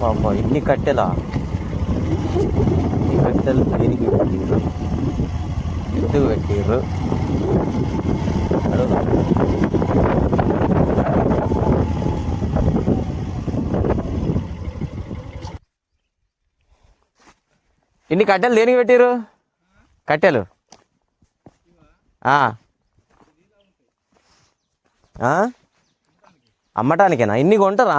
పాప ఇన్ని కట్టెలా? ఈ కట్టెలు దేనికి పెట్టిర్రు ఎందుకు పెట్టిర్రు ఇన్ని కట్టెలు దేనికి పెట్టిరు కట్టెలు. అమ్మటానికేనా? ఇన్ని కొంటారా?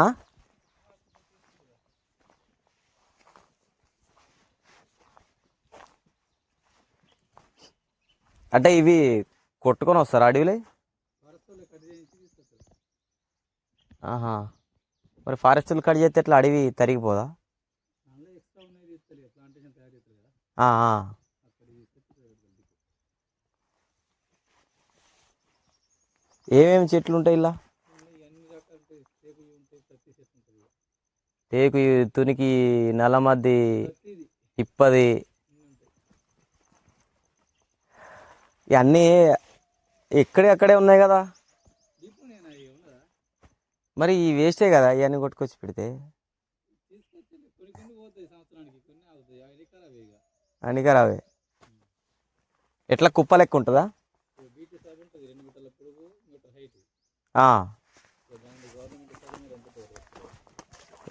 అంటే ఇవి కొట్టుకొని వస్తారా అడవిలో? ఆహా. మరి ఫారెస్ట్లు కట్ చేస్తే ఎట్లా అడవి తరిగిపోదా? ఏమేమి చెట్లు ఉంటాయి ఇలా? టేకు తునికి తునికి మధ్య ఇప్పది. ఇవన్నీ ఇక్కడే అక్కడే ఉన్నాయి కదా. మరి ఈ వేస్టే కదా ఇవన్నీ కొట్టుకొచ్చి పెడితే? అనికరావే ఎట్లా కుప్ప లెక్క ఉంటుందా.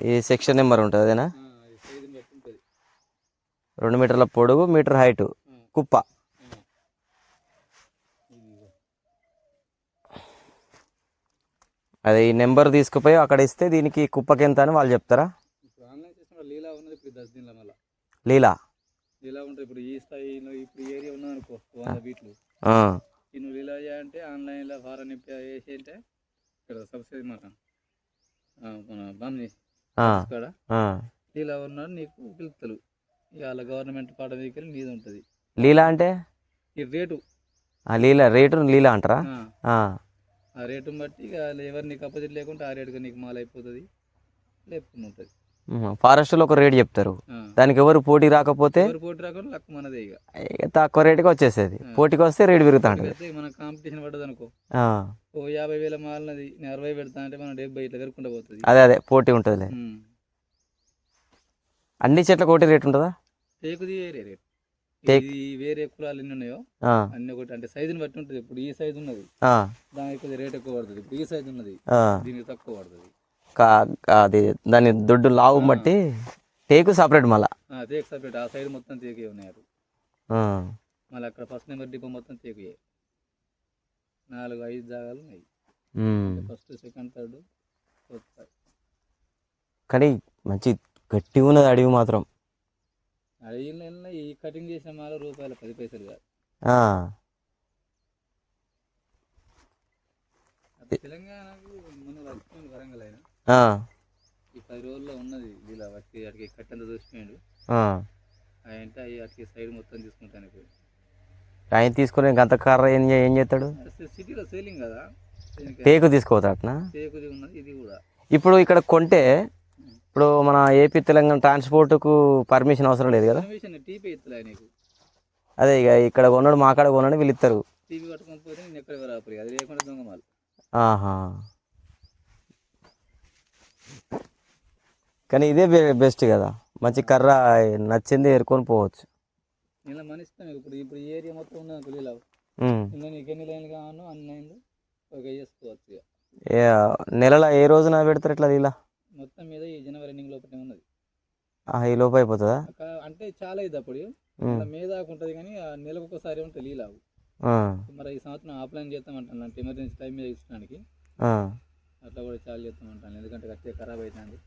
ఈ సెక్షన్ నెంబర్ ఉంటుంది అదేనా? రెండు మీటర్ల పొడుగు మీటర్ హైట్. కుప్ప. అదే ఈ నెంబర్ తీసుకుపోయి అక్కడ ఇస్తే దీనికి కుప్పకి ఎంత అని వాళ్ళు చెప్తారా? ఇప్పుడు ఆన్లైన్ చేసిన లీలా ఉన్నది ఇప్పుడు దస్ దీనిలో మళ్ళీ. లీలా? ఉంటుంది ఇప్పుడు ఈ స్థాయిలో ఇప్పుడు ఏరియా ఉన్నది అనుకో వంద బీట్లు నువ్వు లీలా చేయాలంటే ఆన్లైన్లో ఫారెన్ నింపి వేసి అంటే ఇక్కడ సబ్సిడీ మన. లీలా నీకు ఇవాళ గవర్నమెంట్ పాట దగ్గర నీది ఉంటుంది. లీలా అంటే? ఈ రేటు. ఆ, లీలా రేటు లీలా అంటారా? ఆ, రేటుని బట్టి ఇక ఎవరు నీకు అపోజిట్ లేకుంటే ఆ రేటుగా నీకు మాల అయిపోతుంది. లేపుకుని ఉంటుంది. ఫారెస్ట్లో ఒక రేట్ చెప్తారు. దానికి ఎవరు పోటీ రాకపోతే పోటీ రాకుండా లక్ మనదే ఇక. తక్కువ రేటుకి వచ్చేసేది. పోటీకి వస్తే రేటు పెరుగుతా ఉంటుంది. మన కాంపిటీషన్ పడ్డది అనుకో. ఓ యాభై వేల మాలనది నేను అరవై పెడతా అంటే మనం డెబ్బై ఇట్లా పెరుకుంటా పోతుంది. అదే అదే పోటీ ఉంటుందిలే. ఉమ్. అన్ని చెట్లకు ఒకటి రేట్ ఉంటుందా? టేకుది వేరే రేట్. వేరే కులాలు ఎన్ని ఉన్నాయో అన్ని ఒకటి అంటే సైజుని బట్టి ఉంటుంది. ఇప్పుడు ఈ సైజు ఉన్నది. దానికి కొద్దిగా రేట్ ఎక్కువ పడుతుంది. ఇప్పుడు ఈ సైజు ఉన్నది. దీనికి తక్కువ పడుతుంది. కా- అది దాని దొడ్డు లావు బట్టి టేకు సపరేట్ మళ్ళా. తేక్ సపరేట్ ఆ సైడ్ మొత్తం తేకే ఉన్నారు మళ్ళీ అక్కడ ఫస్ట్ నెంబర్ డిపో మొత్తం తేకుయే నాలుగు ఐదు జాగాలు ఉన్నాయి. ఫస్ట్ సెకండ్ థర్డ్ ఫోర్త్ కానీ మంచి గట్టిగా ఉన్నది అడవి మాత్రం. అడిగిన ఈ కటింగ్ చేసిన మాల రూపాయలు పది పైసలు కాదు. తెలంగాణకు మొన్న వచ్చిపోయింది వరంగల్ అయినా ఆ, ఈ పది రోజుల్లో ఉన్నది ఇలా వచ్చి అటుకి కట్టెంత చూసిపోయాడు. అంటే అవి అటుకి సైడ్ మొత్తం తీసుకుంటాను పోయి ఆయన తీసుకుని గంత కర్ర ఏం ఏం చేస్తాడు? సిటీలో సేలింగ్ కదా. టేకు తీసుకోవద్దా టేకుది ఉన్నది ఇది కూడా. ఇప్పుడు ఇక్కడ కొంటే ఇప్పుడు మన ఏపీ తెలంగాణ ట్రాన్స్పోర్ట్కు పర్మిషన్ అవసరం లేదు కదా? అదే ఇక ఇక్కడ కొన్నాడు మా కాడ కొన్నాడు వీళ్ళు ఇస్తారు ఆహా. కానీ ఇదే బెస్ట్ కదా. మంచి కర్ర నచ్చింది ఏరుకొని పోవచ్చు. ఇలా మన ఇష్టం ఇప్పుడు ఇప్పుడు ఏరియా మొత్తం ఉన్నది అనుకో ఇలా. ఇంకా నీకు ఎన్ని లైన్లు కావాలో అన్ని లైన్లు ఒక ఏ నెలలో ఏ రోజున పెడతారు ఇట్లా ఇలా మొత్తం మీద ఈ జనవరి ఎండింగ్ లోపల ఉన్నది ఈ లోపు అయిపోతుందా? అంటే చాలా ఇది అప్పుడు. ఉమ్. ఇలా మే దాకా ఉంటుంది కానీ నెలకు ఒకసారి లీలావు ఆ, మరి ఈ సంవత్సరం ఆఫ్లైన్ చేస్తామంటాను అంటే ఎమర్జెన్సీ టైం మీద ఇచ్చడానికి అట్లా కూడా చాలా చేస్తామంటాను ఎందుకంటే కట్టే ఖరాబ్ అవుతుంది.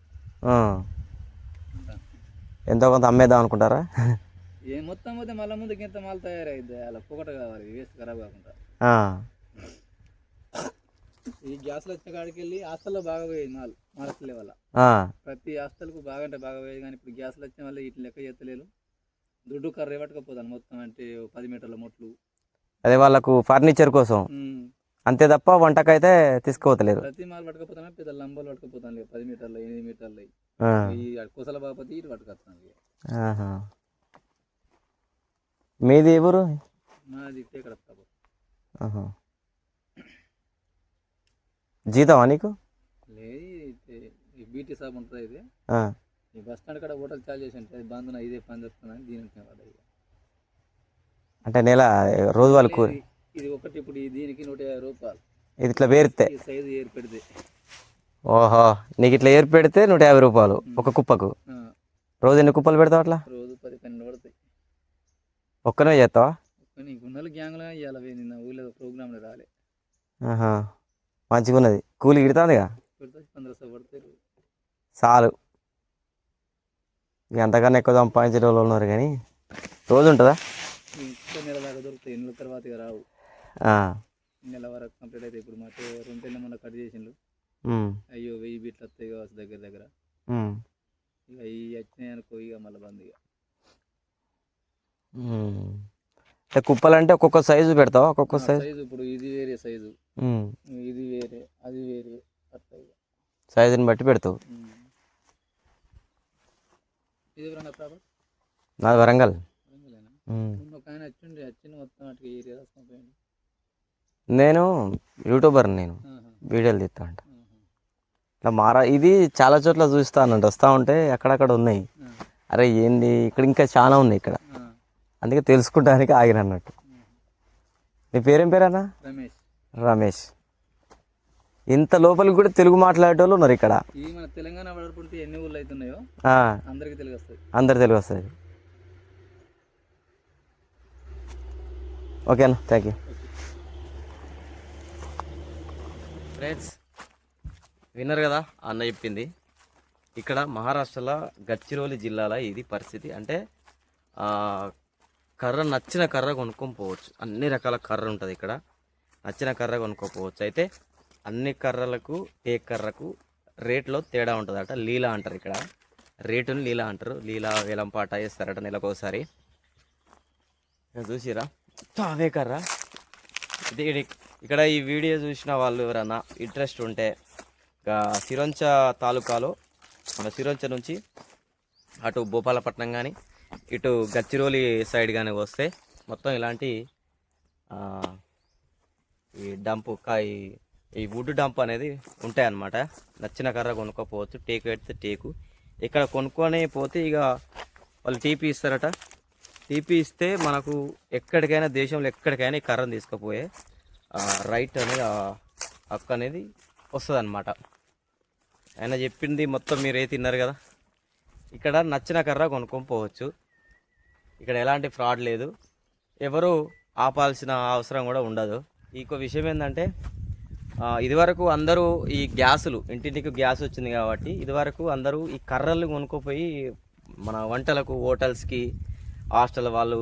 ఎంతో కొంత అమ్మేద్దాం అనుకుంటారా? ఏ మొత్తం పోతే మళ్ళీ ముందు ఇంత మాల్ తయారైద్ది? అలా పొగట కావాలి వేస్ట్ ఖరాబ్ కాకుండా. ఈ గ్యాస్లు వచ్చే కాడికి వెళ్ళి హాస్టల్లో బాగా పోయేది మాల్ మాలస్తలే వల్ల ప్రతి హాస్టల్కు బాగా అంటే బాగా పోయేది కానీ ఇప్పుడు గ్యాస్లు వచ్చిన వల్ల ఇట్లా లెక్క చేస్తలేరు. దుడ్డు కర్ర పట్టుకపోతాను మొత్తం అంటే పది మీటర్ల మొట్లు. అదే వాళ్ళకు ఫర్నిచర్ కోసం. అంతే తప్ప వంటకైతే తీసుకోవట్లేదు. ప్రతి మాల్ పట్టుకపోతాను పెద్ద లంబలు పట్టుకపోతాను పది మీటర్లు ఎనిమిది మీటర్లు. ఈ కుసల బాపతి ఇటు పట్టుకొస్తాను. మీది ఊరు? మాది ఇక్కడ. జీతమా నీకు? బీటీ షాప్ ఉంటుంది ఇది. ఈ బస్ స్టాండ్ కాడ హోటల్ చార్జ్ చేసి ఉంటే అది బంద్ ఉన్న ఇదే పని చెప్తున్నాను దీని ఉంటే పడ్డాయి అంటే నెల రోజు వాళ్ళు కూలి ఇది- ఒకటి ఇప్పుడు దీనికి నూట యాభై రూపాయలు. ఇది ఇట్లా పేరితే. ఈ సైజు ఏరు పెడితే ఓహో నీకు ఇట్లా ఏరు పెడితే నూట యాభై రూపాయలు ఒక కుప్పకు. రోజు ఎన్ని కుప్పలు పెడతావు అట్లా? రోజు పది పన్నెండు పడతాయి. ఒక్కనే చేస్తావా? కానీ గుండెలు గ్యాంగ్లో ఇవాళ నిన్న ఊళ్ళో ప్రోగ్రాంలో రాలే. ఆహా. మంచిగా ఉన్నది కూలి ఇడుతుందిగా. చాలు. ఇక అంతకన్నా ఎక్కువ సంపాదించే వాళ్ళు ఉన్నారు కానీ రోజు ఉంటుందా నెల దాకా దొరుకుతాయి. నెల తర్వాత రావు. నెల వరకు కంప్లీట్ అయితే ఇప్పుడు మాకు రెండు నెలల మొన్న కట్ చేసిండు అయ్యో వెయ్యి బిట్లు వస్తాయి కావచ్చు దగ్గర దగ్గర. ఇక ఈ వచ్చినాయి అనుకో ఇక మళ్ళీ బంద్ ఇక. ఉమ్. అంటే కుప్పలు అంటే ఒక్కొక్క సైజు పెడతావా? ఒక్కొక్క సైజు ఇప్పుడు ఇది వేరే సైజు ఇది వేరే అది వేరే అట్లా సైజుని బట్టి పెడతావు. నాది వరంగల్. నేను యూట్యూబర్ నేను. వీడియోలు తీస్తా అంట. ఇట్లా మారా ఇది చాలా చోట్ల చూస్తానంట వస్తూ ఉంటే అక్కడక్కడ ఉన్నాయి. అరే ఏంది? ఇక్కడ ఇంకా చాలా ఉన్నాయి ఇక్కడ. అందుకే తెలుసుకోవడానికి ఆగిన అన్నట్టు. నీ పేరేం పేరన్నా రమేష్. రమేష్. ఇంత లోపలికి కూడా తెలుగు మాట్లాడేటోళ్ళు ఉన్నారు ఇక్కడ. ఇది మన తెలంగాణ వడపడితే ఎన్ని ఊళ్ళు అవుతున్నాయో ఆ, అందరికీ తెలుగు వస్తుంది అందరు తెలుగు వస్తుంది ఓకేనా థ్యాంక్ యూ ఫ్రెండ్స్ విన్నారు కదా? అన్న చెప్పింది. ఇక్కడ మహారాష్ట్రలో గచ్చిరోలి జిల్లాలో ఇది పరిస్థితి. అంటే ఆ, కర్ర నచ్చిన కర్ర కొనుక్కొని పోవచ్చు. అన్ని రకాల కర్ర ఉంటుంది ఇక్కడ. నచ్చిన కర్ర కొనుక్కోపోవచ్చు. అయితే అన్ని కర్రలకు టేక్ కర్రకు రేట్లో తేడా ఉంటుందట. లీలా అంటారు ఇక్కడ. రేటుని లీలా అంటారు. లీలా వేలం పాట వేస్తారట నెలకోసారి చూసిరా. అవే కర్ర. ఇది ఇక్కడ ఈ వీడియో చూసిన వాళ్ళు ఎవరన్నా ఇంట్రెస్ట్ ఉంటే సిరంచ తాలూకాలో మన సిరంచ నుంచి అటు భూపాలపట్నం కానీ ఇటు గచ్చిరోలి సైడ్ కానీ వస్తే మొత్తం ఇలాంటి ఈ డంప్ ఈ- ఈ వుడ్ డంప్ అనేది ఉంటాయన్నమాట. నచ్చిన కర్ర కొనుక్కోపోవచ్చు. టేకు పెడితే టేకు. ఇక్కడ కొనుక్కొని పోతే ఇక వాళ్ళు టీపీ ఇస్తారట. టీపీ ఇస్తే మనకు ఎక్కడికైనా దేశంలో ఎక్కడికైనా ఈ కర్రను తీసుకుపోయే రైట్ అనేది హక్కు అనేది వస్తుంది అనమాట ఆయన చెప్పింది మొత్తం మీరే తిన్నారు కదా. ఇక్కడ నచ్చిన కర్ర కొనుక్కొని పోవచ్చు. ఇక్కడ ఎలాంటి ఫ్రాడ్ లేదు. ఎవరు ఆపాల్సిన అవసరం కూడా ఉండదు. ఇంకో విషయం ఏంటంటే ఇదివరకు అందరూ ఈ గ్యాసులు ఇంటింటికి గ్యాస్ వచ్చింది కాబట్టి ఇదివరకు అందరూ ఈ కర్రలు కొనుక్కోపోయి మన వంటలకు హోటల్స్కి హాస్టల్ వాళ్ళు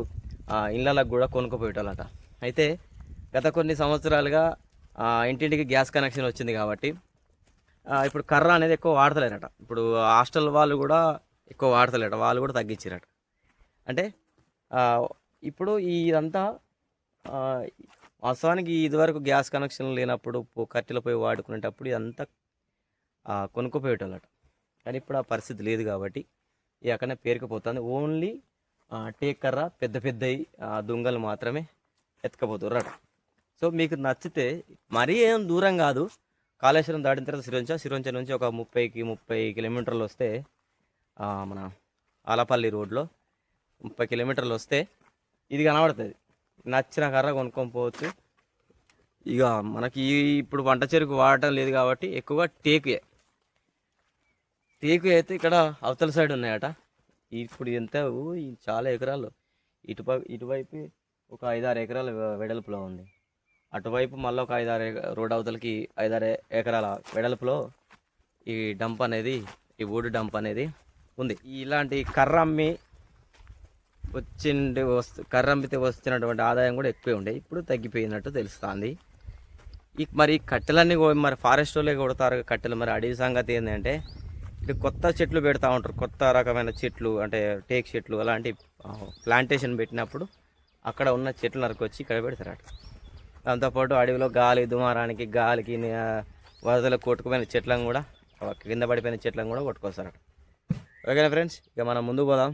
ఇళ్ళలకు కూడా కొనుక్కోపోయేటోళ్ళట. అయితే గత కొన్ని సంవత్సరాలుగా ఇంటింటికి గ్యాస్ కనెక్షన్ వచ్చింది కాబట్టి ఇప్పుడు కర్ర అనేది ఎక్కువ వాడతలేరట. ఇప్పుడు హాస్టల్ వాళ్ళు కూడా ఎక్కువ వాడతలేట వాళ్ళు కూడా తగ్గించారట. అంటే ఇప్పుడు ఇదంతా వాస్తవానికి ఇదివరకు గ్యాస్ కనెక్షన్ లేనప్పుడు పో- కట్టెల పోయి వాడుకునేటప్పుడు ఇదంతా కొనుక్కుపోయేటోళ్ళట. కానీ ఇప్పుడు ఆ పరిస్థితి లేదు కాబట్టి ఇది అక్కడనే పేరుకుపోతుంది. ఓన్లీ టేకర్ర పెద్ద పెద్ద పెద్దవి దుంగలు మాత్రమే ఎత్తుకపోతుర్రట. సో మీకు నచ్చితే మరీ ఏం దూరం కాదు. కాళేశ్వరం దాటిన తర్వాత సిరోంచ సిరోంచ నుంచి ఒక ముప్పైకి ముప్పై కిలోమీటర్లు వస్తే మన ఆలపల్లి రోడ్లో ముప్పై కిలోమీటర్లు వస్తే ఇది కనబడుతుంది. నచ్చిన కర్ర కొనుక్కొని పోవచ్చు. ఇక మనకి ఇప్పుడు వంట చెరుకు వాడటం లేదు కాబట్టి ఎక్కువగా టేకుయే టేకు అయితే ఇక్కడ అవతల సైడ్ ఉన్నాయట. ఇప్పుడు ఎంత ఈ చాలా ఎకరాలు. ఇటుపై ఇటువైపు ఒక ఐదారు ఎకరాల వెడల్పులో ఉంది. అటువైపు మళ్ళీ ఒక ఐదారు రోడ్ అవతలకి ఐదారు ఎకరాల వెడల్పులో ఈ డంప్ అనేది ఈ వుడ్ డంప్ అనేది ఉంది. ఇలాంటి కర్ర అమ్మి వచ్చిండే వస్తు కర్రంపితే వస్తున్నటువంటి ఆదాయం కూడా ఎక్కువే ఉండే. ఇప్పుడు తగ్గిపోయినట్టు తెలుస్తుంది. ఈ మరి ఈ కట్టెలన్నీ మరి ఫారెస్ట్ వాళ్ళే కొడతారు కట్టెలు. మరి అడవి సంగతి ఏంటంటే ఇటు కొత్త చెట్లు పెడతా ఉంటారు. కొత్త రకమైన చెట్లు అంటే టేక్ చెట్లు అలాంటి ప్లాంటేషన్ పెట్టినప్పుడు అక్కడ ఉన్న చెట్లు నరకొచ్చి ఇక్కడ పెడతారు పెడతారట దాంతోపాటు అడవిలో గాలి దుమారానికి గాలికి వరదలు వరదలకు కొట్టుకుపోయిన చెట్లను కూడా కింద పడిపోయిన చెట్లను కూడా కొట్టుకొస్తారట. ఓకేనా ఫ్రెండ్స్? ఇక మనం ముందుకు పోదాం.